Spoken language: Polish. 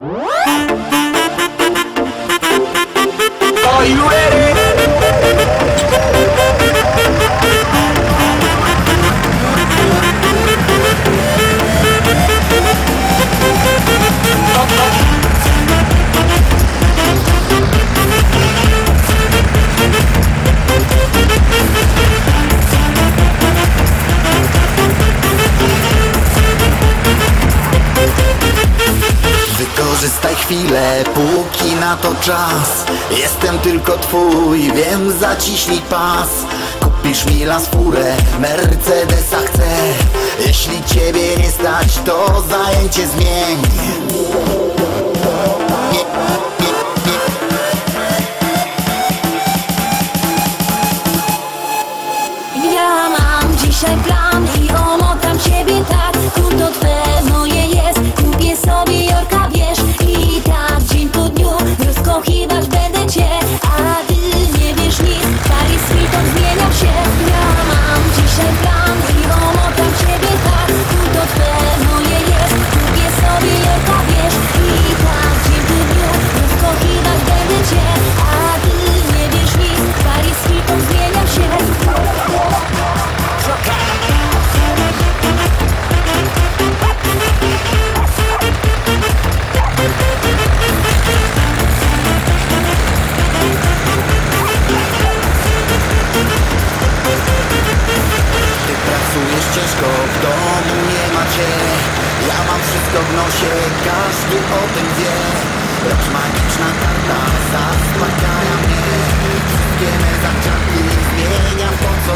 What? Chwilę, póki na to czas. Jestem tylko twój, wiem, zaciśnij pas. Kupisz mi las furę, Mercedesa chcę. Jeśli ciebie nie stać, to zajęcie zmień. Ja mam dzisiaj plan w domu nie macie Ja mam wszystko w nosie, każdy o tym wie. Lecz magiczna karta zaspokaja mnie. Wszystkie me zaczarki zmienia po co